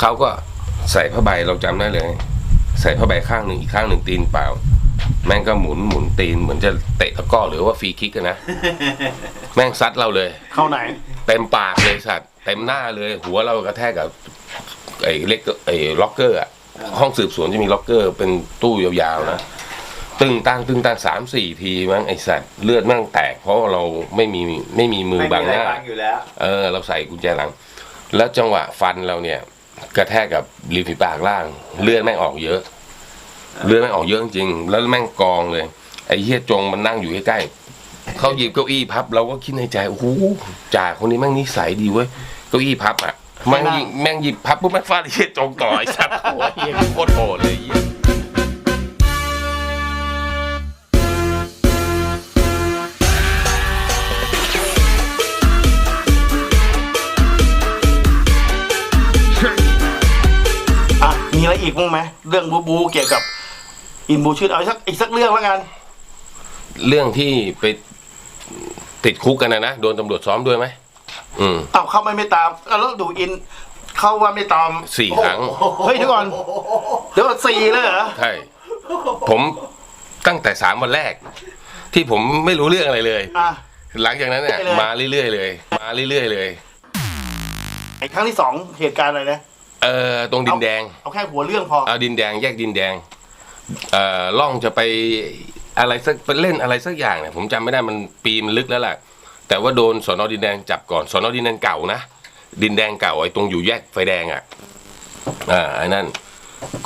เขาก็ใส่ผ้าใบเราจำได้เลย ใส่ผ้าใบข้างหนึ่งอีกข้างหนึ่งตีนเปล่า แม่งก็หมุนหมุนตีนเหมือนจะเตะตะกร้อหรือว่าฟรีคิกกันนะ แม่งซัดเราเลย เข้าไหน เต็มปากเลยสัตว์เต็มหน้าเลย หัวเรากระแทกกับไอ้เล็กไอ้ล็อกเกอร์อะห้องสืบสวนจะมีล็อกเกอร์เป็นตู้ยาวๆนะตึงตั้งตึงตั้งสามสี่ทีมั้งไอ้สัตว์เลือดแม่งแตกเพราะว่าเราไม่มีไม่มีมือไม่บัมีงอะไรหน้าบังอยู่แล้วเออ เราใส่กุญแจหลัง แล้วจังหวะฟันเราเนี่ย กระแทกกับริมฝีปากล่าง เลือดแม่งออกเยอะ เลือดแม่งออกเยอะจริงๆแล้วแม่งกองเลย ไอ้เฮียจงมันนั่งอยู่ใกล้ๆเขาหยิบเก้าอี้พับเราก็คิดในใจโอ้โหจ่าคนนี้แม่งนิสัยดีเว้ยเก้าอี้พับอะแม่งยิบแม่งหยิบพับปุ๊บแม่งฟาดไอ้เฮียจงต่อไอ้สัตว์โอ้ยเฮียโคตรโหดเลยเฮีย อะมีอะไรอีกบ้างไหมเรื่องบูบูเกี่ยวกับ อินบูชื่อเอาอีกสักอีกสักเรื่องแล้วกันเรื่องที่ไปติดคุกกันนะนะโดนตำรวจซ้อมด้วยไหมอืมอ้าวเข้าไม่ไม่ตามอะแล้วดูอิน เข้าว่าไม่ตามสี่ครั้ง เฮ้ยเดี๋ยวก่อนเดี๋ยวก่อนสี่เลยเหรอใช่ ผมตั้งแต่สามวันแรก ที่ผมไม่รู้เรื่องอะไรเลย อะ หลังจากนั้นเนี่ย ไปเลย มาเรื่อยๆเลย มาเรื่อยๆเลย ไอ้ครั้งที่สองเหตุการณ์อะไรนะ เอ่อตรงดินแดง เอาแค่หัวเรื่องพอ เอาดินแดงแยกดินแดง เอ่อล่องจะไปอะไรสักไปเล่นอะไรสักอย่างเนี่ยผมจำไม่ได้มันปีมันลึกแล้วแหละแต่ว่าโดนสอนอดินแดงจับก่อนสอนอดินแดงเก่านะดินแดงเก่าไอ้ตรงอยู่แยกไฟแดงอะอ่าไอ้นั่น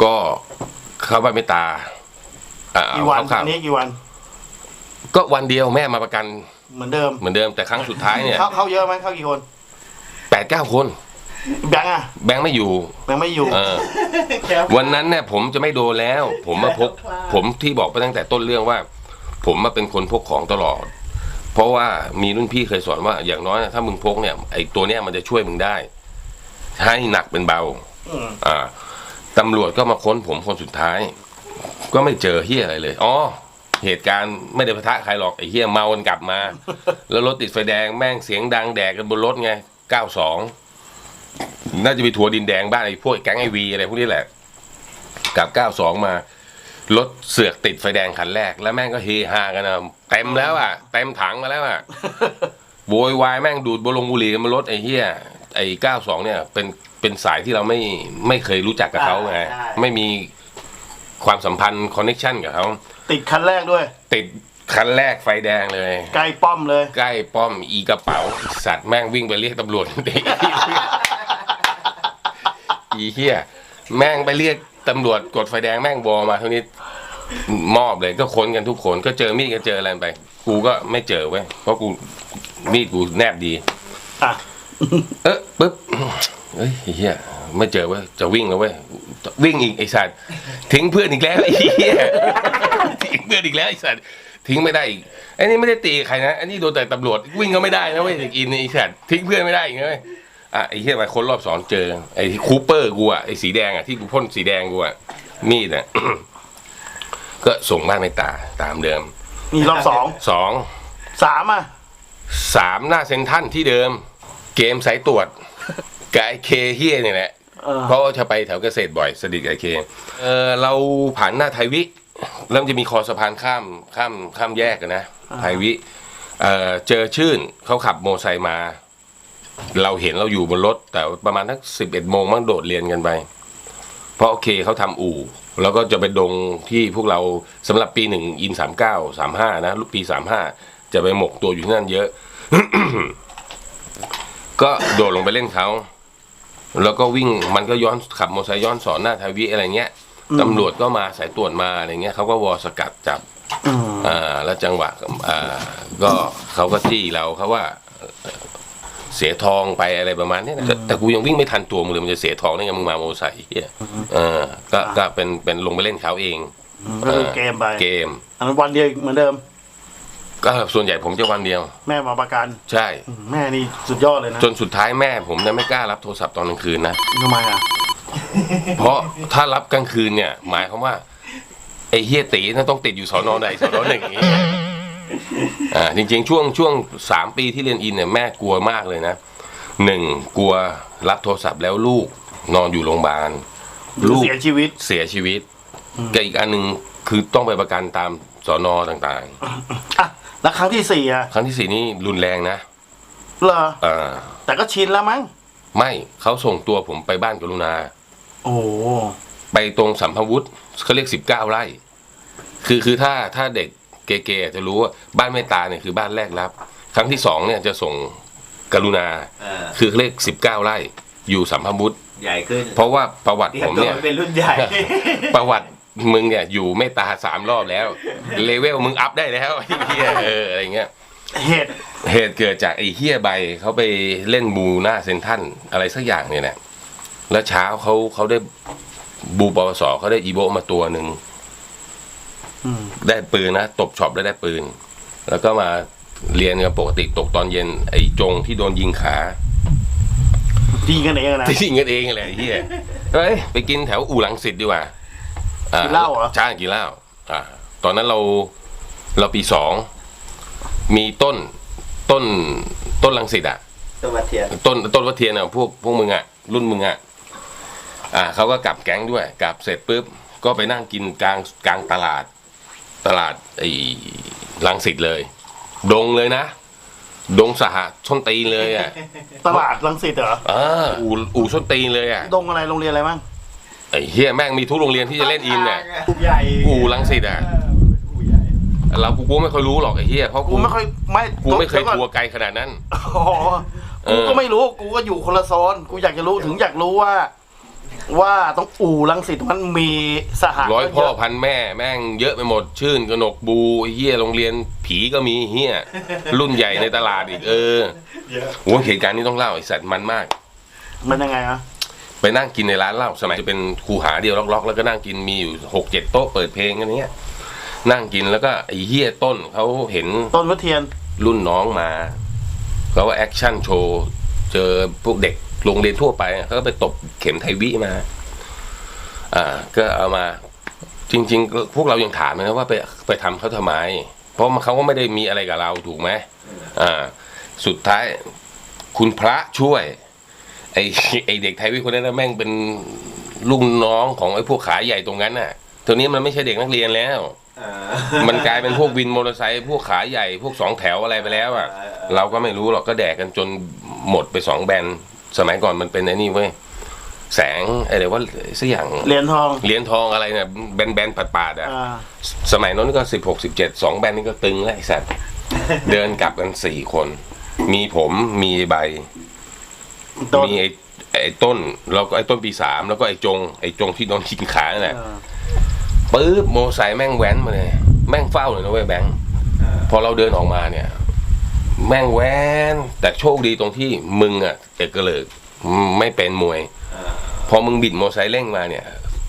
ก็เข้าบ้านไม่ตาอ่ากี่วันเข้าอันนี้กี่วัน ก็วันเดียวแม่มาประกันเหมือนเดิม เหมือนเดิมแต่ครั้งสุดท้ายเนี่ยเข้าเข้าเยอะไหมเข้ากี่คนแปดเก้าคน แบงค์อะแบงค์ไม่อยู่ แบงค์ไม่อยู่ เออ วันนั้นเนี่ยผมจะไม่โดนแล้ว ผมมาพก ผมที่บอกไปตั้งแต่ต้นเรื่องว่า ผมมาเป็นคนพกของตลอด เพราะว่ามีรุ่นพี่เคยสอนว่าอย่างน้อยถ้ามึงพกเนี่ยไอ้ตัวเนี้ยมันจะช่วยมึงได้ ให้หนักเป็นเบาอืมอ่าตำรวจก็มาค้นผมคนสุดท้าย ก็ไม่เจอเฮียอะไรเลยอ๋อเหตุการณ์ไม่ได้ปะทะใครหรอกไอ้เฮียเมากันกลับมา แล้วรถติดไฟแดงแม่งเสียงดังแดกกันบนรถไงเก้าสอง น่าจะไปทัวร์ดินแดงบ้านไอ้พวกแก๊งไอวีอะไรพวกนี้แหละกลับเก้าสองมารถเสือกติดไฟแดงคันแรก แล้วแม่งก็เฮฮากันนะเต็มแล้วอะเต็มถังมาแล้วอะโวยวายแม่งดูดบลงบุหรี่กันบนรถไอ้เหี้ยไอ้เก้าสองเนี่ย เป็นเป็นสายที่เราไม่ไม่เคยรู้จักกับเขาไงใช่ ไม่มีความสัมพันธ์คอนเน็ชันกับเขาติดคันแรกด้วย ติดคันแรกไฟแดงเลย ใกล้ป้อมเลย ใกล้ป้อมอีกระเป๋าสัตว์แม่งวิ่งไปเรียกตำรวจ อีเหี้ยแม่งไปเรียกตำรวจกดไฟแดงแม่งวอมาเท่านี้มอบเลยก็ค้นกันทุกคนก็เจอมีดก็เจออะไรไป กูก็ไม่เจอเว้ยเพราะกูมีดกูแนบดี อะ เออปุ๊บเฮ้ยไอ้เฮียไม่เจอเว้ยจะวิ่งแล้วเว้ยวิ่งอีกไอ้สัตว์ทิ้งเพื่อนอีกแล้วไอ้เฮียทิ้งเพื่อนอีกแล้วไอ้สัตว์ทิ้งไม่ได้อีกไอ้นี่ไม่ได้ตีใครนะไอ้นี่โดนแต่ตำรวจวิ่งก็ไม่ได้นะเว้ยเด็กอินไอ้สัตว์ทิ้งเพื่อนไม่ได้อีกนะเว้ย อะไอ้เฮียมาคนรอบสองเจอ ไอ้คูเปอร์กูอะไอ้สีแดงอะที่กูพ่นสีแดงกูอะมีดอะ ก็ส่งบ้านไม่ตาตามเดิมนี่รอบสองสองสามอะสามหน้าเซนทรันที่เดิม เกมสายตรวจกับไอ้เคเฮียเนี่ยแหละเออเพราะว่าจะไปแถวเกษตรบ่อยสนิทกับไอ้เคเออเราผ่านหน้าไทยวิแล้วมันจะมีคอสะพานข้ามข้ามข้ามแยกกันนะไทยวิเออเจอชื่นเขาขับโมอไซค์มา เราเห็นเราอยู่บนรถ แต่ประมาณทักสิบเอ็ดโมงมั่งโดดเรียนกันไป เพราะโอเคเขาทำอู่ แล้วก็จะไปดงที่พวกเราสำหรับปีหนึ่งอินสามเก้าสามห้านะปีสามห้าจะไปหมกตัวอยู่ที่นั่นเยอะ ก็โดดลงไปเล่นเขาแล้วก็วิ่งมันก็ย้อนขับมอเตอร์ไซค์ย้อนสอนหน้าทวีอะไรเงี้ยตำรวจก็มาสายตรวจมาอะไรเงี้ยเขาก็วอสกัดจับอืมอ่าแล้วจังหวะอ่าก็เขาก็จี้เราเขาว่า เอ่อเสียทองไปอะไรประมาณเนี้ยนะแต่แต่กูยังวิ่งไม่ทันตัวมึงเลยมันจะเสียทองได้ไงมึงมาโมอเตอร์ไซค์เฮียเออก็ก็เป็นเป็นลงไปเล่นเขาเองก็คือเกมไปเกม อันนั้นวันเดียวอีกเหมือนเดิม ก็ส่วนใหญ่ผมจะวันเดียว แม่มาประกันใช่ อืมแม่นี่สุดยอดเลยนะจนสุดท้ายแม่ผมเนี่ยไม่กล้ารับโทรศัพท์ตอนกลางคืนนะ ทำไมอะเพราะถ้ารับกลางคืนเนี่ย หมายความว่า ไอ้เฮียตีน่าต้องติดอยู่สอนอใดสอนอหนึ่งอย่างงี้ อ่าจริงๆ ช่วงช่วงสามปีที่เรียนอินเนี่ยแม่กลัวมากเลยนะหนึ่งกลัวรับโทรศัพท์แล้วลูกนอนอยู่โรงพยาบาลลูกเสียชีวิตเสียชีวิตกับอีกอันหนึ่งคือต้องไปประกันตามสอนอต่างอะแล้วครั้งที่สี่อะๆ ครั้งที่สี่นี่รุนแรงนะเหรออ่าแต่ก็ชินแล้วมั้งไม่เขาส่งตัวผมไปบ้านกรุณา โอ้โหไปตรงสัมภวุฒิเขาเรียกสิบเก้าไร่ คือคือถ้าถ้าเด็ก เก๋ๆจะรู้ว่าบ้านเมตตาเนี่ยคือบ้านแรกรับ ครั้งที่สองเนี่ยจะส่งกรุณา เออคือเขาเรียกสิบเก้าไร่อยู่สัมภวุฒิใหญ่ขึ้นเพราะว่าประวัติเตรียผมมตัวเนี่ย เป็นรุ่นใหญ่ ประวัติมึงเนี่ยอยู่เมตตาสามรอบแล้ว เลเวลมึงอัพได้แล้วไอ้เฮียเอออะไรเงี้ย เหตุเหตุเกิดจากไอ้เฮียใบเขาไปเล่นบูหน้าเซนทรันอะไรสักอย่างเนี่ยแหละแล้วเช้าเขาเขาได้บูปวสเขาได้อีโบมาตัวหนึ่งอืม ได้ปืนนะตบช็อปแล้วได้ปืน แล้วก็มาเรียนกันปกติตกตอนเย็น ไอ้จงที่โดนยิงขาดีกันเองนะที่ยิงกันเองแหละไอ้เฮียเฮ้ยไปกินแถวอู่หลังสิตดีกว่าอ่กินเหล้าเหรอใช่กินเหล้าอ่า ตอนนั้นเราเราปีสองมีต้นต้นต้นลังสิตอะตัววัดเทียนต้นต้นวัดเทียนอะพวกพวกมึงอะรุ่นมึงอะอ่าเขาก็กลับแก๊งด้วย กลับเสร็จปุ๊บก็ไปนั่งกินกลางกลางตลาด ตลาดไอ้ลังสิตเลย ดงเลยนะ ดงสหชนตีนเลยอะตลาดรังสิตเหรออ่าอู่อู่ชนตีนเลยอะดงอะไรโรงเรียนอะไรมั้งไอ้เฮียแม่งมีทุกโรงเรียนที่จะเล่นอินเนี่ยใหญ่อู่รังสิตอะอู่ใหญ่เรากูกูไม่ค่อยรู้หรอกไอ้เฮียเพราะกูกูไม่ค่อยไม่กูไม่เคยดี๋วทัก่วอนร์ไกลขนาดนั้นอ๋อเอกูอก็ไม่รู้กูก็อยู่คนละโซนกูอยากจะรู้ถึงอยากรู้ว่า ว่าต้องอู่รังสิตมันมีสหร้อยพ่อเะพันแม่แม่งเยอะไปหมด ชื่นกนกบูไอ้เฮียโรงเรียนผีก็มีเฮียรุ่นใหญ่ในตลาดอีกเออเยอะโอ้เหตุการณ์นี้ต้องเล่าไอ้สัตว์มันมาก มันยังไงอะไปนั่งกินในร้านเหล้าสมัยจะเป็นคูหาเดียวล็อกๆ แล้วก็นั่งกินมีอยู่หกเจ็ดโต๊ะเปิดเพลงกันเนี้ยนั่งกินแล้วก็ไอ้เฮียต้นเขาเห็นต้นวัดเทียนรุ่นน้องมาเขาว่าแอคชั่นโชว์เจอพวกเด็ก โรงเรียนทั่วไปอะเขาก็ไปตบเข็มไทยวิมา อ่า ก็เอามา จริง ๆ พวกเรายังถามเลยนะว่าไปไปทำเขาทำไม เพราะมันเขาก็ไม่ได้มีอะไรกับเราถูกไหมอ่า สุดท้ายคุณพระช่วย ไอไอเด็กไทยวิคนนั้นนะแม่งเป็นลูกน้องของไอ้พวกขาใหญ่ตรงนั้นน่ะตัวนี้มันไม่ใช่เด็กนักเรียนแล้วเออมันกลายเป็นพวกวินมอเตอร์ไซค์พวกขาใหญ่พวกสองแถวอะไรไปแล้วอะเออเราก็ไม่รู้หรอกก็แดกกันจนหมดไปสองแบน สมัยก่อนมันเป็นไอ้นี่เว้ยแสงอะไรว่าสักอย่างเหรียญทองเหรียญทองอะไรเนี่ยแบนแบนๆปาดๆอะอ่าสมัยนั้นก็สิบหกสิบเจ็ดสองแบนนี่ก็ตึงแล้วไอ้สัตว์เดินกลับกันสี่คน มีผมมีใบต้นมีไอ้ไอ้ต้นแล้วก็ไอ้ต้นปีสามแล้วก็ไอ้จง ไอ้จงที่โดนชิงขานั่นแหละเออปื๊บโมไซค์แม่งแว้นมาเลย แม่งเฝ้าเลยนะเว้ยแบงค์เออพอเราเดินออกมาเนี่ย แม่งแว้นแต่โชคดีตรงที่มึงอะเอกเลิกไม่เป็นมวยเออพอมึงบิดโมอไซค์เร่งมาเนี่ย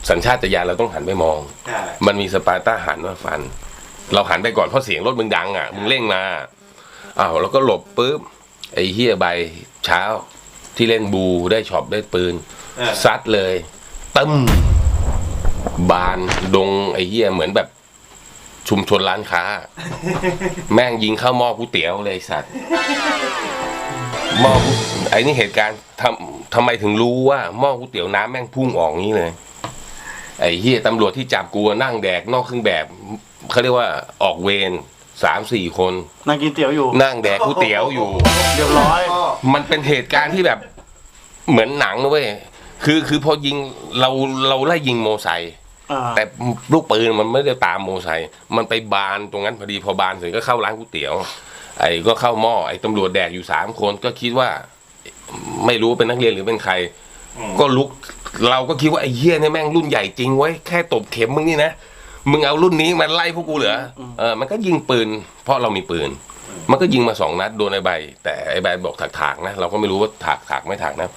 สัญชาตญาณเราต้องหันไปมองใช่มันมีสปาร์ต้าหันมาฟัน เราหันไปก่อนเพราะเสียงรถมึงดังอะมึงเร่งมาอ้าวแล้วก็หลบปุ๊บไอ้เฮียใบเช้าที่เล่นบูได้ช็อปได้ปืนเออซัดเลยตึ้มบานดงไอ้เหี้ยเหมือนแบบ ชุมชนร้านค้า แม่งยิงเข้าหม้อก๋วยเตี๋ยวเลยไอ้สัตว์หม้อก๋วยไอ้นี่เหตุการณ์ทำทำไมถึงรู้ว่าหม้อก๋วยเตี๋ยวน้ำแม่งพุ่งออกงี้เลย ไอ้เหี้ยตำรวจที่จับกูนั่งแดกนอกเครื่องแบบเขาเรียกว่าออกเวรสามสี่คน นั่งกินเตี๋ยวอยู่ นั่งแดกก๋วยเตี๋ยวอยู่ เรียบร้อยพ่อมันเป็นเหตุการณ์ที่แบบเหมือนหนังนะเว้ยคือคือพอยิงเราเราไล่ยิงโมไซค์อ่า แต่ลูกปืนมันไม่ได้ตามโมไซค์มันไปบานตรงนั้นพอดีพอบานเสร็จก็เข้าร้านก๋วยเตี๋ยว ไอ้ก็เข้าหม้อไอ้ตำรวจแดกอยู่สามคนก็คิดว่า ไม่รู้เป็นนักเรียนหรือเป็นใคร ก็ลุกเราก็คิดว่าไอ้เหี้ยเนี่ยแม่งรุ่นใหญ่จริงไว้ยแค่ตบเข็มมึงนี่นะมึงเอารุ่นนี้มาไล่พวกกูเหรอเออมันก็ยิงปืน เพราะเรามีปืน มันก็ยิงมาสองนัดโดนไอ้ใบ แต่ไอ้ใบบอกถากๆนะเราก็ไม่รู้ว่าถากถากไม่ถากนะ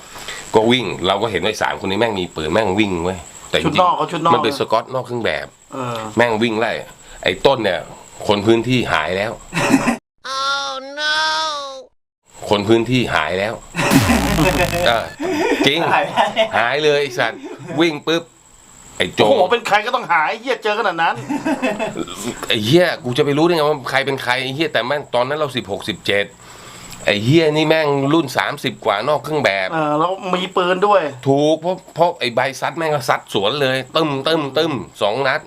ก็วิ่งเราก็เห็นว่าไอ้สามคนนี้แม่งมีปืนแม่งวิ่งเว้ย แต่จชุดรินงอกเขาชุดนอๆกมันเป็นสกอตนอกเครื่องแบบ เออ แม่งวิ่งไล่ ไอ้ต้นเนี่ย คนพื้นที่หายแล้วคนพื้นที่หายแล้วเออจริง หายไปหายเลยไอ้สัตว์วิ่งปุ๊บ ไอ้โจโอ้งโหเป็นใครก็ต้องหายเหี้ยเจอขนาดนั้น ไอ้เหี้ยกูจะไปรู้ได้ไงว่าใครเป็นใครไอ้เหี้ยแต่แม่งตอนนั้นเราสิบหกสิบเจ็ด ไอ้เฮียนี่แม่งรุ่น 30 กว่านอกเครื่องแบบ เออแล้วมีปืนด้วย ถูกเพราะเพราะไอ้ใบซัดแม่งก็ซัดสวนเลยตึ้มตึ้มตึ้มสองนัด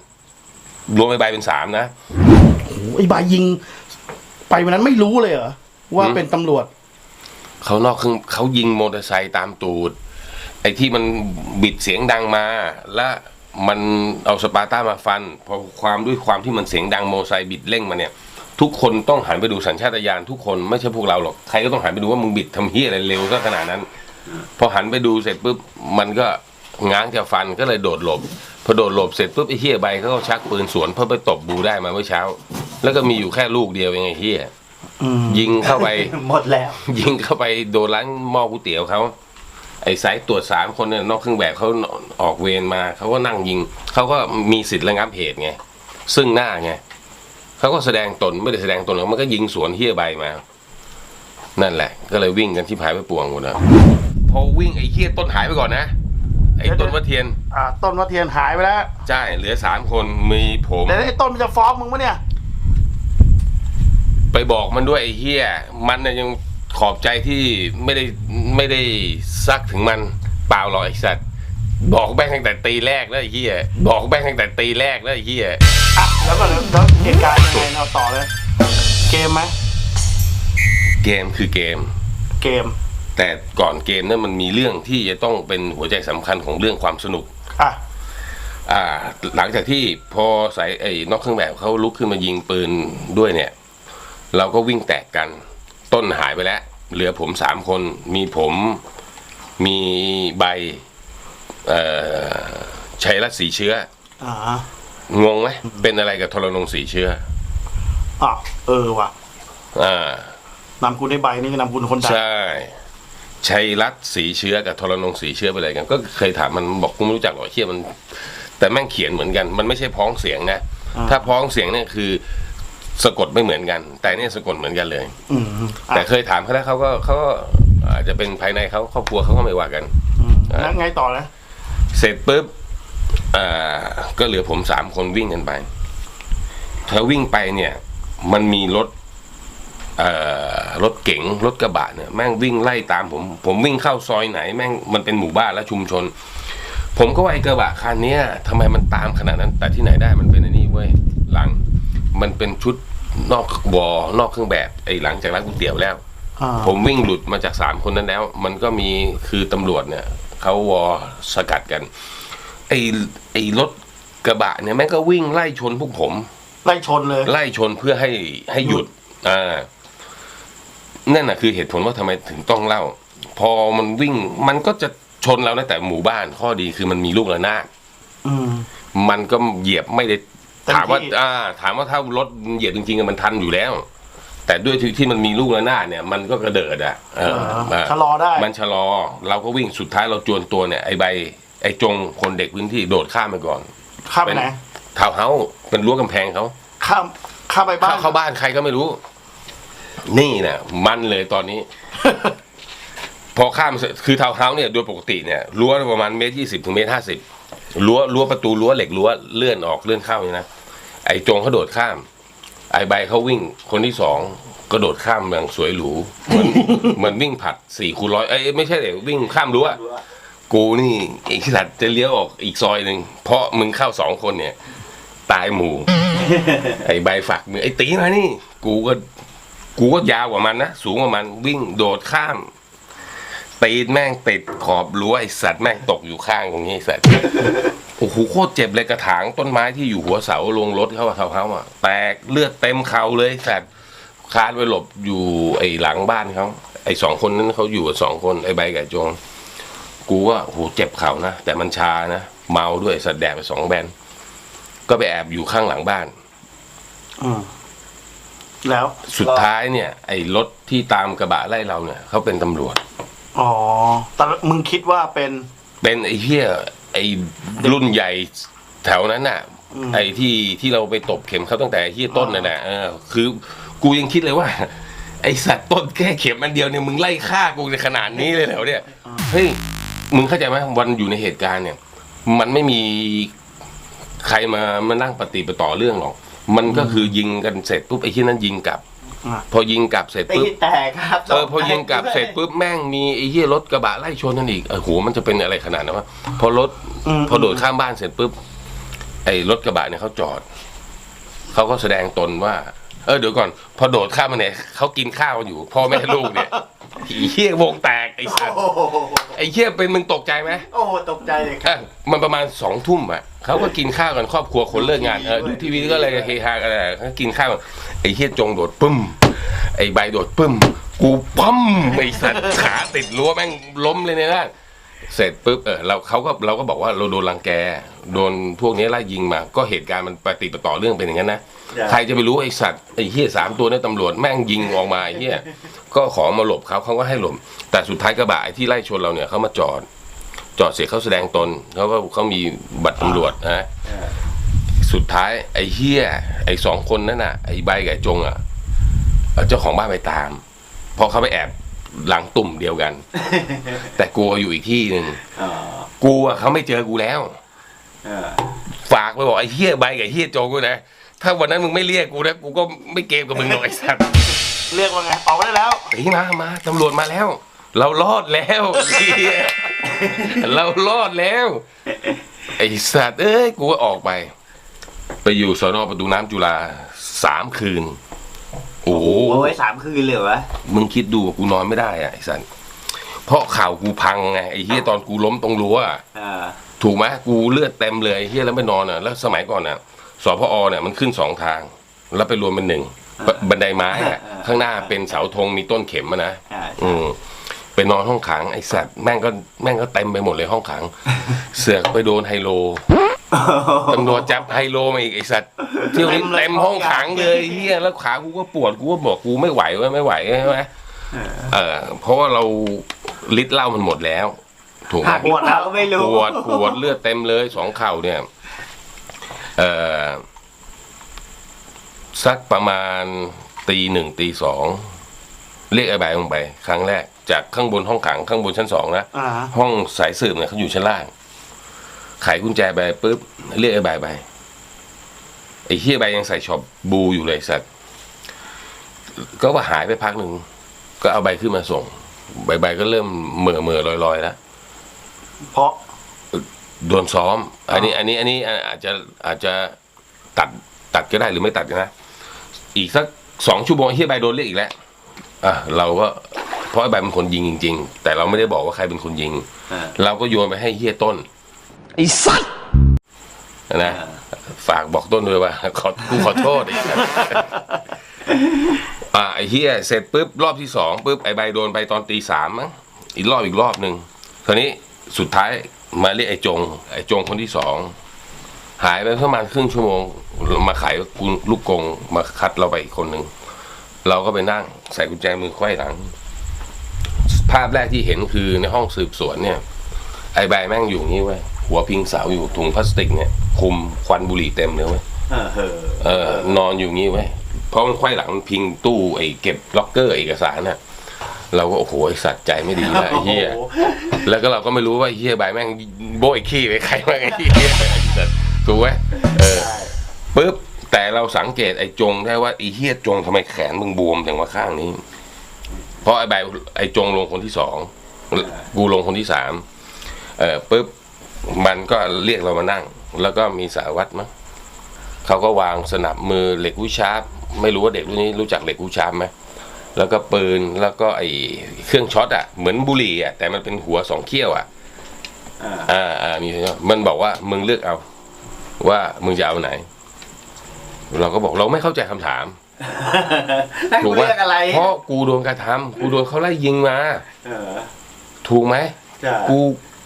รวมไอ้ใบเป็นสามนะ โอ้โหไอ้บายยิง ไปวันนั้นไม่รู้เลยเหรอ ว่าหืมเป็นตำรวจ เขานอกเครื่องเขายิงมอเตอร์ไซค์ตามตูด ไอ้ที่มันบิดเสียงดังมาและมันเอาสปาร์ต้ามาฟันพอความด้วยความที่มันเสียงดังมอเตอร์ไซค์บิดเร่งมาเนี่ย ทุกคนต้องหันไปดูสัญชาตญาณทุกคนไม่ใช่พวกเราหรอกใครก็ต้องหันไปดูว่ามึงบิดทำเฮียอะไรเร็วซะขนาดนั้น พอหันไปดูเสร็จปุ๊บมันก็ง้างจะฟันก็เลยโดดหลบพอโดดหลบเสร็จปุ๊บไอ้เฮียใบเขาก็ชักปืนสวนเพื่อไปตบบูได้มาเมื่อเช้า แล้วก็มีอยู่แค่ลูกเดียวเองไอ้เฮียอืมยิงเข้าไปหมดแล้ว ยิงเข้าไปโดนร้านหม้อก๋วยเตี๋ยวเขาไอ้สายตรวจสามคนเนี่ยนอกเครื่องแบบเขาออกเวรมาเขาก็นั่งยิงเขาก็มีสิทธิ์ระงับเหตุไงซึ่งหน้าไง เขาก็แสดงตนไม่ได้แสดงตนหรอกมันก็ยิงสวนเฮียใบมา นั่นแหละ ก็เลยวิ่งกันที่พายไปปวงหมดนะพอวิ่งไอ้เฮียต้นหายไปก่อนนะไอ้ต้นวัเทียน อ่าต้นวัดเทียนหายไปแล้วใช่เหลือสามคนมีผมเดี๋ยวไอ้ต้นมันจะฟ้องมึงปะเนี่ย ไปบอกมันด้วยไอ้เฮียมันน่ะยังขอบใจที่ไม่ได้ไม่ได้ซักถึงมันเปล่าหรอกไอ้สัตว์ บอกแบงตั้งแต่ตีแรกแล้วไอ้เฮียบอกแบงตั้งแต่ตีแรกแล้วไอ้เฮียอะแล้วก็แล้วแล้วเหตุการณ์ยังไงเราต่อเลย เกมไหมเกมคือเกม เกม แต่ก่อนเกมนั้นมันมีเรื่องที่จะต้องเป็นหัวใจสำคัญของเรื่องความสนุก อะ อ่า หลังจากที่พอสายไอ้นอกเครื่องแบบเขาลุกขึ้นมายิงปืนด้วยเนี่ย เราก็วิ่งแตกกัน ต้นหายไปแล้ว เหลือผมสามคน มีผม มีใบ เอ่อชัยรัตน์สีเชื้อ อ่างงไหมเป็นอะไรกับทรนงสีเชื้ออะเออว่ะอ่านำคุณได้ใบนี่คือนำคุณคนดังใช่ชัยรัตน์สีเชื้อกับทรนงสีเชื้อเป็นอะไรกัน ก็เคยถามมันบอกกูไม่รู้จักหรอกเชี่ยมัน แต่แม่งเขียนเหมือนกัน มันไม่ใช่พ้องเสียงนะอ่าถ้าพ้องเสียงเนี่ยคือสะกดไม่เหมือนกัน แต่เนี่ยสะกดเหมือนกันเลย อืมอะแต่เคยถามเขาแล้วเขาก็เขาก็อาจจะเป็นภายในเขาครอบครัวเขาก็ไม่ว่ากันอืมแล้วไงต่อนะ เสร็จปุ๊บอ่าก็เหลือผมสามคนวิ่งกันไปถ้าวิ่งไปเนี่ย มันมีรถเอ่อรถเก๋งรถกระบะเนี่ยแม่งวิ่งไล่ตามผม ผมวิ่งเข้าซอยไหน แม่งมันเป็นหมู่บ้านและชุมชน ผมก็ว่าไอ้กระบะคันเนี้ยทำไมมันตามขนาดนั้น แต่ที่ไหนได้มันเป็นไอ้นี่เว้ยหลัง มันเป็นชุดนอกวอนอกเครื่องแบบไอ้หลังจากร้านก๋วยเตี๋ยวแล้วอ่าผมวิ่งหลุดมาจากสามคนนั้นแล้ว มันก็มีคือตำรวจเนี่ย เขาวอสกัดกันไอ้ไอ้รถกระบะเนี่ยแม่งก็วิ่งไล่ชนพวกผม ไล่ชนเลย ไล่ชนเพื่อให้ให้หยุด อ่า นั่นน่ะคือเหตุผลว่าทำไมถึงต้องเล่า พอมันวิ่งมันก็จะชนเรานะแต่หมู่บ้านข้อดีคือมันมีลูกระนาดอืม มันก็เหยียบไม่ได้ เต็มที่ ถามว่า อ่า ถามว่าถ้ารถเหยียบจริงๆอะมันทันอยู่แล้ว แต่ด้วยที่ที่มันมีลูกระนาดเนี่ยมันก็กระเดิดอะเออเอออ่าชะลอได้ มันชะลอ เราก็วิ่งสุดท้ายเราจวนตัวเนี่ยไอ้ใบไอ้จงคนเด็กพื้นที่โดดข้ามไปก่อนข้ามไปไหนทาวน์เฮาส์เป็นรั้วกำแพงเขาข้ามข้ามไปบ้าเข้านเข้าบ้านใครก็ไม่รู้ นี่นะมันเลยตอนนี้ พอข้ามเสร็จคือทาวน์เฮาส์เนี่ยโดยปกติเนี่ยรั้วประมาณเมตรยี่สิบถึงเมตรห้าสิบรั้วรั้วประตูรั้วเหล็กรั้วเลื่อนออกเลื่อนเข้าเนี่ยนะไอ้จงเขาโดดข้าม ไอ้ใบเขาวิ่งคนที่สองกระโดดข้ามอย่างสวยหรูเหมือน เหมือนวิ่งผัดสี่คูณร้อยเอ้ยไม่ใช่เดี๋ยววิ่งข้ามรั้วกูนี่ไอ้ขัดจะเลี้ยวออกอีกซอยหนึ่งเพราะมึงเข้าสองคนเนี่ย ตายหมู่ ไอ้ใบฝักมือไอ้ตีมานี่ กูก็ กูก็ยาวกว่ามันนะสูงกว่ามันวิ่งโดดข้าม ตีนแม่งติดขอบรั้วไอ้สัตว์แม่งตกอยู่ข้างตรงนี้ไอ้สัตว์ โอ้โหโคตรเจ็บเลยกระถางต้นไม้ที่อยู่หัวเสาลงรถเขาอะเขาเขาอะแตกเลือดเต็มเข่าเลยสัตว์คลานไปหลบอยู่ไอ้หลังบ้านเขาไอ้สองคนนั้นเขาอยู่กับสองคนไอ้ใบกับไอ้จง กูก็โอ้โหเจ็บเข่านะแต่มันชานะเมาด้วยสัตว์แดดไปสองแบนก็ไปแอบอยู่ข้างหลังบ้าน อืมแล้ว สุดท้ายเนี่ย ไอ้รถที่ตามกระบะไล่เราเนี่ยเขาเป็นตำรวจ อ๋อแต่มึงคิดว่าเป็น เป็นไอ้เหี้ยไอ้รุ่นใหญ่แถวนั้นน่ะ อืม ไอ้ที่ที่เราไปตบเข็มเขาตั้งแต่ไอ้เหี้ยต้นน่ะนะเออ คือกูยังคิดเลยว่า ไอ้สัตว์ต้นแค่เข็มอันเดียวเนี่ยมึงไล่ฆ่ากูในขนาดนี้เลยเหรอเนี่ยเฮ้ยมึงเข้าใจไหมวันอยู่ในเหตุการณ์เนี่ย มันไม่มีใครมามานั่งปฏิปต่อเรื่องหรอก มันก็คือยิงกันเสร็จปุ๊บไอ้ที่นั้นยิงกลับ อะ พอยิงกลับเสร็จตีปุ๊บ แตกครับเออพอยิงกลับเสร็จปุ๊บแม่งมีไอ้เหี้ยรถกระบะไล่ชนนั่นอีกเออโหมันจะเป็นอะไรขนาดนั้นวะพอรถมพอโดดข้ามบ้านเสร็จปุ๊บไอ้รถกระบะเนี่ยเขาจอดเขาก็แสดงตนว่าเออเดี๋ยวก่อน พอโดดข้ามมาเนี่ยเขากินข้าวกันอยู่พ่อแม่ลูกเนี่ยไอ้เหี้ยวงแตกไอ้สัสโอ้โหไอ้เหี้ยเป็นมึงตกใจไหมโอ้โหตกใจเลยครับ อะมันประมาณสองทุ่มอะเขาก็กินข้าวกันครอบครัวคนเลิกงานเออดูทีวีก็เลยเฮฮากันอะไรเขากินข้าวกันไอ้เหี้ยจงโดดปึ้ม ไอ้ใบโดดปึ้ม กูปั๊มไอ้สัตว์ขาติดรั้วแม่งล้มเลยเนี่ยนะเสร็จปุ๊บเออเราเขาก็เราก็บอกว่าเราโดนรังแก โดนพวกนี้ไล่ยิงมา ก็เหตุการณ์มันปฏิปต่อเรื่องเป็นอย่างนั้นนะ ใครจะไปรู้ไอ้สัตว์ไอ้เหี้ยสามตัวเนี่ยตำรวจแม่งยิงออกมาไอ้เหี้ยก็ขอมาหลบเขาเขาก็ให้หลบแต่สุดท้ายกระบะไอ้ที่ไล่ชนเราเนี่ยเขามาจอด จอดเสร็จเขาแสดงตนเขาก็เขามีบัตรตำรวจนะเออสุดท้ายไอ้เฮียไอ้สองคนนั่นน่ะไอ้ใบกับไอ้จงอะเอ่อเจ้าของบ้านไปตามเพราะเขาไปแอบหลังตุ่มเดียวกัน แต่กลัวอยู่อีกที่หนึ่งอ๋อกูอะเขาไม่เจอกูแล้วเออฝากไปบอกไอ้เฮียใบกับไอ้เฮียโจงกูนะ ถ้าวันนั้นมึงไม่เรียกกูนะกูก็ไม่เกมกับมึงหรอกไอ้สัตว์เรียกว่าไงออกมาได้แล้ว ตีมามาตำรวจมาแล้ว เรารอดแล้วเหี้ยเรารอดแล้ว ไอ้สัตว์เอ้ยกูก็ออกไป ไปอยู่สอนอประตูน้ำจุฬาสามคืน โอ้โหเอาไว้สามคืนเลยเหรอวะมึงคิดดูกูนอนไม่ได้อะไอ้สัตว์เพราะข่าวกูพังไงไอ้เฮียตอนกูล้มตรงรั้วอะเออ ถูกไหมกูเลือดเต็มเลยไอ้เฮียแล้วไม่นอนอะ แล้วสมัยก่อนอะ สพอเนี่ยมันขึ้นสองทาง แล้วไปรวมเป็นหนึ่งบบันไดไม้อะข้างหน้าเป็นเสาธงมีต้นเข็มอะนะอ่าอืมไปนอนห้องขังไอ้สัตว์แม่งก็แม่งก็เต็มไปหมดเลยห้องขัง เสือกไปโดนไฮโลตำรวจจับไฮโลมาอีกไอ้สัตว์เที่ยวนี้เต็มห้องขังเลยเฮียแล้วขากูก็ปวดกูก็บอกกูไม่ไหวเว้ยไม่ไหวใช่ไหมเออเพราะว่าเราลิตรเหล้ามันหมดแล้ว ถูกไหม หักปวดเราก็ไม่รู้ปวดปวดเลือดเต็มเลยสองเข่าเนี่ยเออ สักประมาณตีหนึ่งตีสองเรียกไอ้ใบายลงไป ครั้งแรก จากข้างบนห้องขังข้างบนชั้นสองนะอ่าฮะห้องสายสืบเนี่ยเขาอยู่ชั้นล่างไขกุญแจไปปุ๊บเรียกไอ้ใบายไปไอ้เฮียใบยังใส่ช็อปบูอยู่เลยสัตว์ก็ว่าหายไปพักหนึ่งก็เอาใบขึ้นมาส่ง ใบใบก็เริ่มเหม่อเม่อลอยลอยๆแล้วเพราะ โดนซ้อม อันนี้อันนี้อันนี้อาจจะอาจจะตัดตัดก็ได้หรือไม่ตัดก็นะอีกสักสองชั่วโมงไอ้เฮียใบโดนเรียกอีกแล้วอะเราก็เพราะไอ้ใบเป็นคนยิงจริง ๆ แต่เราไม่ได้บอกว่าใครเป็นคนยิงเออเราก็โยนไปให้เฮียต้นไอ้สัตว์นะฝากบอกต้นด้วยว่าขอกูขอโทษไอ้สัสอ่าไอ้เฮียเสร็จปุ๊บรอบที่สองปุ๊บไอ้ใบโดนไปตอนตีสามมั้งอีกรอบอีกรอบหนึ่งคราวนี้สุดท้าย มาเรียกไอ้จง ไอ้จงคนที่สอง หายไปประมาณครึ่งชั่วโมง มาขายกุญลูกกงมาคัดเราไปอีกคนหนึ่ง เราก็ไปนั่ง ใส่กุญแจมือไขว้หลัง ภาพแรกที่เห็นคือในห้องสืบสวนเนี่ย ไอ้ใบแม่งอยู่นี่เว้ยหัวพิงเสาอยู่ถุงพลาสติกเนี่ยคุมควันบุหรี่เต็มเลยเว้ยเออเออเออนอนอยู่งี้ไว้ยเพราะมันไขว้หลังมันพิงตู้ไอ้เก็บล็อกเกอร์เอกสารน่ะ เราก็โอ้โหไอ้สัตว์ใจไม่ดีแล้วไอ้เหี้ยโอ้โหแล้วก็เราก็ไม่รู้ว่าไอ้เหี้ยใบแม่งโบยขี้ไปใครบ้างไอ้เหี้ยไอ้สัตว์ถูกไหมเออปุ๊บแต่เราสังเกตไอ้จงได้ว่าไอ้เหี้ยจงทำไมแขนมึงบวมจังว่าข้างนี้ เพราะไอ้ใบไอ้จงลงคนที่สองกูลงคนที่สามเออปุ๊บมันก็เรียกเรามานั่ง แล้วก็มีสารวัตรมั้งเขาก็วางสนับมือเหล็กวิชาร์ปไม่รู้ว่าเด็กรุ่นนี้รู้จักเหล็กวิชาร์ปไหม แล้วก็ปืนแล้วก็ไอเครื่องช็อตอะเหมือนบุหรี่อะแต่มันเป็นหัวสองเขี้ยวอะอ่าอ่าอ่ามีมันบอกว่ามึงเลือกเอา ว่ามึงจะเอาไหน เราก็บอกเราไม่เข้าใจคำถามให้กูถูกไหมเรียกอะไรเพราะกูโดนกระทำกูโดนเขาไล่ยิงมาเออถูกไหมใช่กู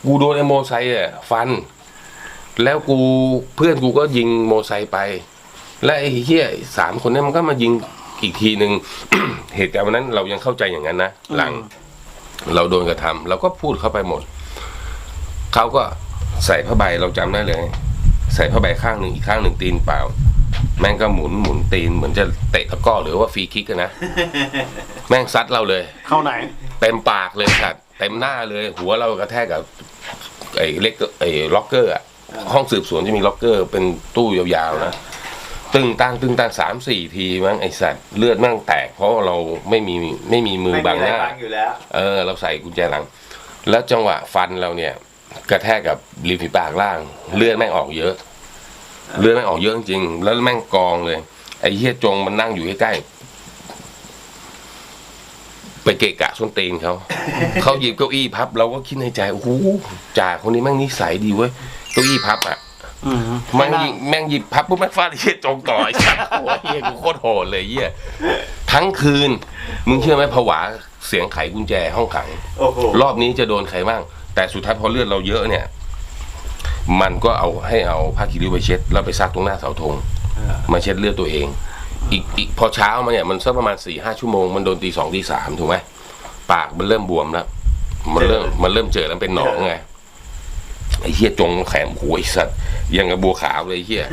กูโดนไอ้โมไซค์อะฟัน แล้วกูเพื่อนกูก็ยิงโมไซค์ไป และไอ้เหี้ยสามคนเนี้มันก็มายิง อีกทีหนึ่ง เหตุการณ์วันนั้นเรายังเข้าใจอย่างนั้นนะหลัง เราโดนกระทำเราก็พูดเข้าไปหมดเขาก็ใส่ผ้าใบเราจำได้เลย ใส่ผ้าใบข้างหนึ่งอีกข้างหนึ่งตีนเปล่า แม่งก็หมุนหมุนตีนเหมือนจะเตะตะกร้อหรือว่าฟรีคิกอะนะแม่งซัดเราเลย เข้าไหน เต็มปากเลยสัตว์เต็มหน้าเลย หัวเรากระแทกกับไอ้เล็กไอ้ล็อกเกอร์อะห้องสืบสวนจะมีล็อกเกอร์เป็นตู้ยาวๆนะ ตึงตั้งตึงตั้งสามสี่ทีมั้งไอสัตว์เลือดแมั่งแตก เพราะเราไม่มีไม่มีมือไม่บัมีงอะไรหน้า บังอยู่แล้ว เออ เราใส่กุญแจหลัง แล้วจังหวะฟันเราเนี่ย กระแทกกับริมฝีปากล่าง เลือดแม่งออกเยอะ เลือดแม่งออกเยอะจริงๆแล้วแม่งกองเลย ไอ้เฮียจงมันนั่งอยู่ใกล้ๆไปเกะกะส้นตีนเขา เขาหยิบเก้าอี้พับ เราก็คิดในใจโอ้โหจ่าคนนี้แม่งนิสัยดีเว้ยเก้าอี้พับอะอืม แม่งหยิบแม่งหยิบพับปุ๊บแม่งฟาดไอ้เฮียจงต่อไอ้สัสโอ้ยเฮียกูโคตรโหดเลยเฮียทั้งคืน มึงเชื่อไหมผวาเสียงไขกุญแจห้องขัง โอ้โหรอบนี้จะโดนใครบ้าง แต่สุดท้ายพอเลือดเราเยอะเนี่ย มันก็เอาให้เอาผ้าคีริ้วไปเช็ด แล้วไปซักตรงหน้าเสาธงมาเช็ดเลือดตัวเอง อีกอีกพอเช้ามาเนี่ยมันสักประมาณสี่ห้าชั่วโมงมันโดนตีสองตีสามถูกไหมปากมันเริ่มบวมแล้วมันเริ่มมันเริ่มเจอแล้วเป็นหนองไง ไอ้เหี้ยจงแขนโอ้ยสัตว์ยังกับบัวขาวเลยไอ้เหี้ย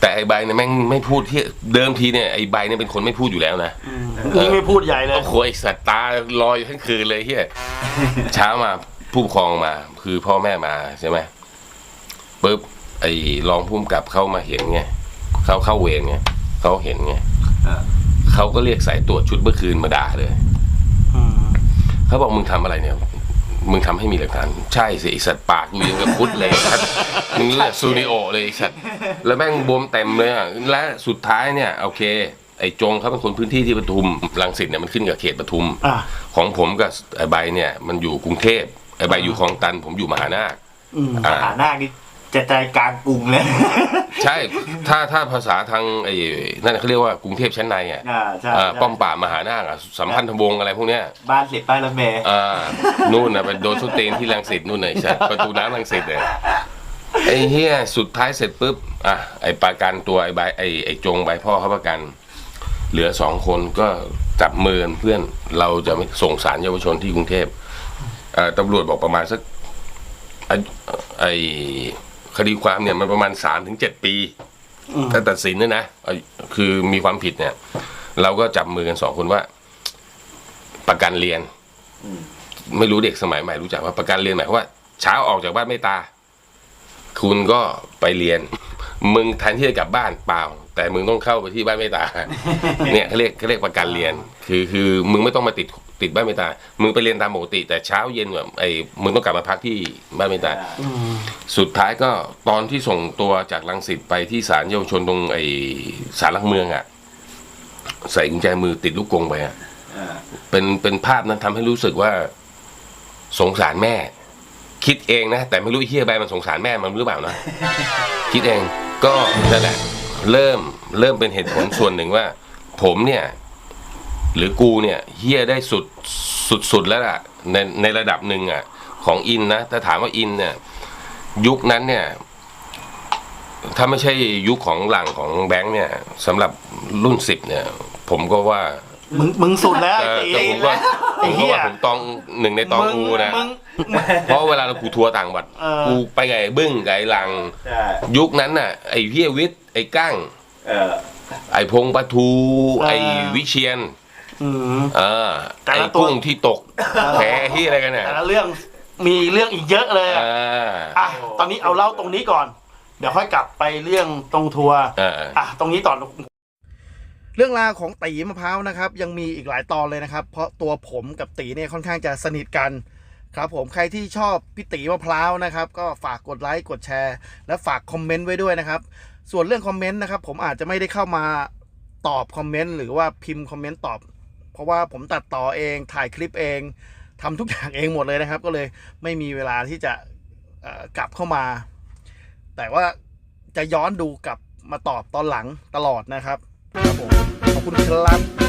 แต่ไอ้ใบเนี่ยแม่งไม่พูดที่เดิมทีเนี่ยไอ้ใบเนี่ยเป็นคนไม่พูดอยู่แล้วนะ นี่ไม่พูดใหญ่เลย โอ้โหไอสัตว์ตาลอยทั้งคืนเลยเฮีย เช้ามาผู้ปกครองมา คือพ่อแม่มาใช่ไหมปุ๊บไอ้รองผู้กำกับเข้ามาเห็นไงเขาเข้าเวรไงเขาเห็นไงอ่า เขาก็เรียกสายตรวจชุดเมื่อคืนมาด่าเลยอืมเขาบอกมึงทำอะไรเนี่ย มึงทำให้มีหลักฐานใช่สิไอสัตว์ปากมึงยังกับพุทธเลยครับมึงเลือดซูนิโอเลยไอสัตว์แล้วแม่งบวมเต็มเลยอะและสุดท้ายเนี่ยโอเค ไอ้จงเขาเป็นคนพื้นที่ที่ปทุมรังสิตเนี่ยมันขึ้นกับเขตปทุม อะ ของผมกับไอ้ใบเนี่ยมันอยู่กรุงเทพไอ้ใบอยู่คลองตัน ผมอยู่มหานาค อืมอ่า หาหน้านี่ จะใจกลางกรุงเลย ใช่ ถ้าถ้าภาษาทางไอ้นั่นเขาเรียกว่ากรุงเทพชั้นในอะอ่าใช่อ่าใช่ป้อมป่ามหานาคอะสัมพันธวงศ์อะไรพวกเนี้ยบ้านเสร็จป้ายรถเมย์อ่านู่นน่ะไปโดนสุดเตนที่รังสิตนู่นน่ะไอ้สัตว์ประตูน้ำรังสิตเนี่ยไอ้เฮียสุดท้ายเสร็จปุ๊บอะไอ้ประกันตัวไอ้ใบไอ้ไอ้จงใบพ่อเขาประกัน เหลือสองคนก็จับมือกันเพื่อนเราจะไม่ส่งสารเยาวชนที่กรุงเทพเอ่อตำรวจบอกประมาณสักไอ้ไอ้ คดีความเนี่ยมันประมาณสามถึงเจ็ดปีอืมถ้าตัดสินเนี่ยนะเอ่อคือมีความผิดเนี่ย เราก็จับมือกันสองคนว่า ประกันเรียน ไม่รู้เด็กสมัยใหม่รู้จักว่าประกันเรียนหมายความว่าเช้าออกจากบ้านไม่ตา คุณก็ไปเรียน มึงแทนที่จะกลับบ้านเปล่า แต่มึงต้องเข้าไปที่บ้านไม่ตา เนี่ยเขาเรียกเขาเรียกประกันเรียน คือคือมึงไม่ต้องมาติด ติดบ้านไม่ตา มึงไปเรียนตามปกติ แต่เช้าเย็นแบบไอ้มึงต้องกลับมาพักที่บ้านไม่ตา สุดท้ายก็ตอนที่ส่งตัวจากลังสิตไปที่ศาลเยาวชนตรงไอ้ศาลหลักเมืองอะ่ะใส่กุญแจมือติดลูกกรงไปอะ่ะเป็นเป็นภาพนั้นทำให้รู้สึกว่าสงสารแม่ คิดเองนะ แต่ไม่รู้เฮียใบมันสงสารแม่มันหรือเปล่านะคิดเองก็นั่นแหละเริ่มเริ่มเป็นเหตุผลส่วนหนึ่งว่า ผมเนี่ย หรือกูเนี่ยเฮียได้สุดสุดสุดแล้วล่ะในในระดับหนึ่งอะ ของอินนะถ้าถามว่าอินเนี่ย ยุคนั้นเนี่ย ถ้าไม่ใช่ยุคของหลังของแบงค์เนี่ยสำหรับรุ่นสิบเนี่ย ผมก็ว่ามึงมึงสุดแล้วเอไอ้อตีแต่ผมก็ผไอ้มเหี้ก็ยว่าผมตองหนึ่งในตองอูนะมึง เพราะเวลาเรากูทัวร์ต่างจังหวัด เออ กูไปกับไอ้บึ้งกับไอ้หลัง ใช่ยุคนั้นน่ะ ไอ้เฮียวิทย์ไอ้กั้ง เออ ไอ้พงษ์ปะทู ไอ้วิเชียนอืม เออแต่ไอ้ละตัว กุ้งที่ตกแผลที่อะไรกันเนี่ยแต่ละเรื่องมีเรื่องอีกเยอะเลยเออะออะตอนนี้เอาเล่าตรงนี้ก่อน เดี๋ยวค่อยกลับไปเรื่องตรงทัวร์เอออะตรงนี้ต่อ เรื่องราวของตีมะพร้าวนะครับ ยังมีอีกหลายตอนเลยนะครับ เพราะตัวผมกับตีเนี่ยค่อนข้างจะสนิทกันครับ ผมใครที่ชอบพี่ตีมะพร้าวนะครับ ก็ฝากกดไลค์กดแชร์ และฝากคอมเมนต์ไว้ด้วยนะครับ ส่วนเรื่องคอมเมนต์นะครับ ผมอาจจะไม่ได้เข้ามาตอบคอมเมนต์หรือว่าพิมพ์คอมเมนต์ตอบ เพราะว่าผมตัดต่อเองถ่ายคลิปเองทำทุกอย่างเองหมดเลยนะครับ ก็เลยไม่มีเวลาที่จะกลับเข้ามา แต่ว่าจะย้อนดูกลับมาตอบตอนหลังตลอดนะครับครับผมขอบคุณครับ